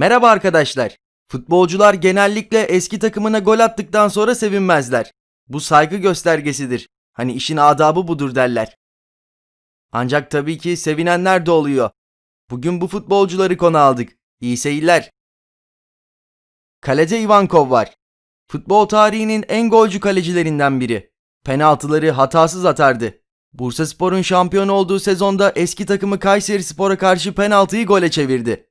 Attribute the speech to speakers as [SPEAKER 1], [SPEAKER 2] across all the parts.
[SPEAKER 1] Merhaba arkadaşlar. Futbolcular genellikle eski takımına gol attıktan sonra sevinmezler. Bu saygı göstergesidir. Hani işin adabı budur derler. Ancak tabii ki sevinenler de oluyor. Bugün bu futbolcuları konu aldık. İyi seyirler. Kalede Ivankov var. Futbol tarihinin en golcü kalecilerinden biri. Penaltıları hatasız atardı. Bursaspor'un şampiyon olduğu sezonda eski takımı Kayseri Spor'a karşı penaltıyı gole çevirdi.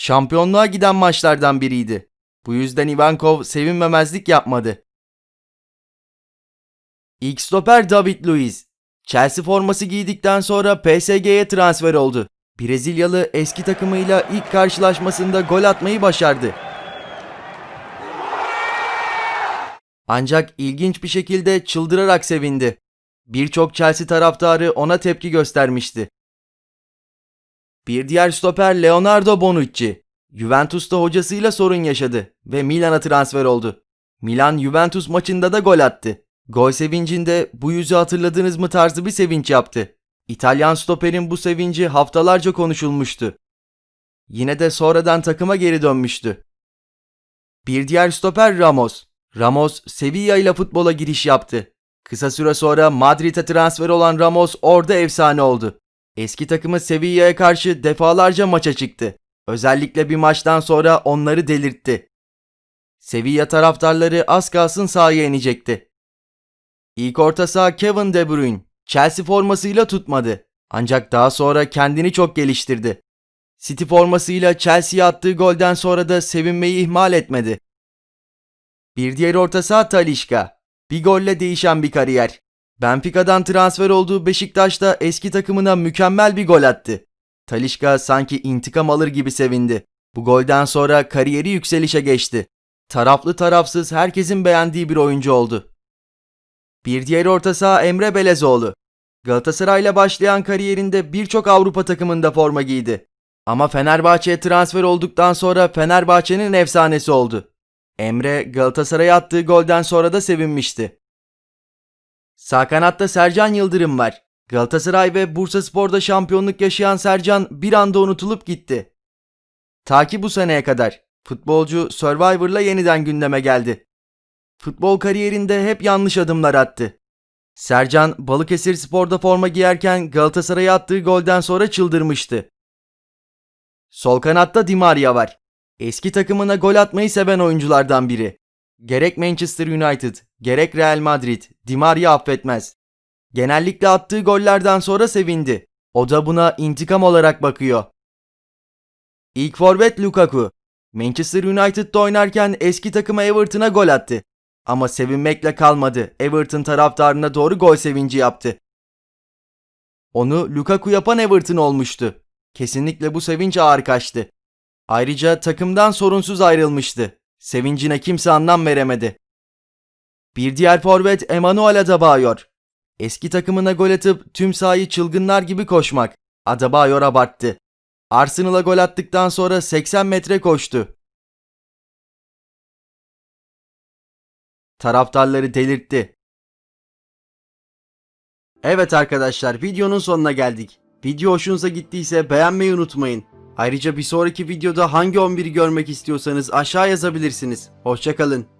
[SPEAKER 1] Şampiyonluğa giden maçlardan biriydi. Bu yüzden Ivankov sevinmemezlik yapmadı. İlk stoper David Luiz. Chelsea forması giydikten sonra PSG'ye transfer oldu. Brezilyalı eski takımıyla ilk karşılaşmasında gol atmayı başardı. Ancak ilginç bir şekilde çıldırarak sevindi. Birçok Chelsea taraftarı ona tepki göstermişti. Bir diğer stoper Leonardo Bonucci. Juventus'ta hocasıyla sorun yaşadı ve Milan'a transfer oldu. Milan Juventus maçında da gol attı. Gol sevincinde bu yüzü hatırladınız mı tarzı bir sevinç yaptı. İtalyan stoperin bu sevinci haftalarca konuşulmuştu. Yine de sonradan takıma geri dönmüştü. Bir diğer stoper Ramos. Ramos Sevilla ile futbola giriş yaptı. Kısa süre sonra Madrid'e transfer olan Ramos orada efsane oldu. Eski takımı Sevilla'ya karşı defalarca maça çıktı. Özellikle bir maçtan sonra onları delirtti. Sevilla taraftarları az kalsın sahaya inecekti. İlk orta saha Kevin De Bruyne Chelsea formasıyla tutmadı. Ancak daha sonra kendini çok geliştirdi. City formasıyla Chelsea'ye attığı golden sonra da sevinmeyi ihmal etmedi. Bir diğer orta saha Talisca. Bir golle değişen bir kariyer. Benfica'dan transfer olduğu Beşiktaş'ta eski takımına mükemmel bir gol attı. Talisca sanki intikam alır gibi sevindi. Bu golden sonra kariyeri yükselişe geçti. Taraflı tarafsız herkesin beğendiği bir oyuncu oldu. Bir diğer orta saha Emre Belezoğlu. Galatasaray'la başlayan kariyerinde birçok Avrupa takımında forma giydi. Ama Fenerbahçe'ye transfer olduktan sonra Fenerbahçe'nin efsanesi oldu. Emre Galatasaray'a attığı golden sonra da sevinmişti. Sağ kanatta Sercan Yıldırım var. Galatasaray ve Bursaspor'da şampiyonluk yaşayan Sercan bir anda unutulup gitti. Ta ki bu seneye kadar futbolcu Survivor'la yeniden gündeme geldi. Futbol kariyerinde hep yanlış adımlar attı. Sercan Balıkesir Spor'da forma giyerken Galatasaray'a attığı golden sonra çıldırmıştı. Sol kanatta Di Maria var. Eski takımına gol atmayı seven oyunculardan biri. Gerek Manchester United, gerek Real Madrid, Di Maria affetmez. Genellikle attığı gollerden sonra sevindi. O da buna intikam olarak bakıyor. İlk forvet Lukaku. Manchester United'da oynarken eski takıma Everton'a gol attı. Ama sevinmekle kalmadı. Everton taraftarına doğru gol sevinci yaptı. Onu Lukaku yapan Everton olmuştu. Kesinlikle bu sevinç ağır kaçtı. Ayrıca takımdan sorunsuz ayrılmıştı. Sevincine kimse anlam veremedi. Bir diğer forvet Emanuel Adebayor. Eski takımına gol atıp tüm sahayı çılgınlar gibi koşmak. Adebayor abarttı. Arsenal'a gol attıktan sonra 80 metre koştu. Taraftarları delirtti. Evet arkadaşlar videonun sonuna geldik. Video hoşunuza gittiyse beğenmeyi unutmayın. Ayrıca bir sonraki videoda hangi 11'i görmek istiyorsanız aşağı yazabilirsiniz. Hoşçakalın.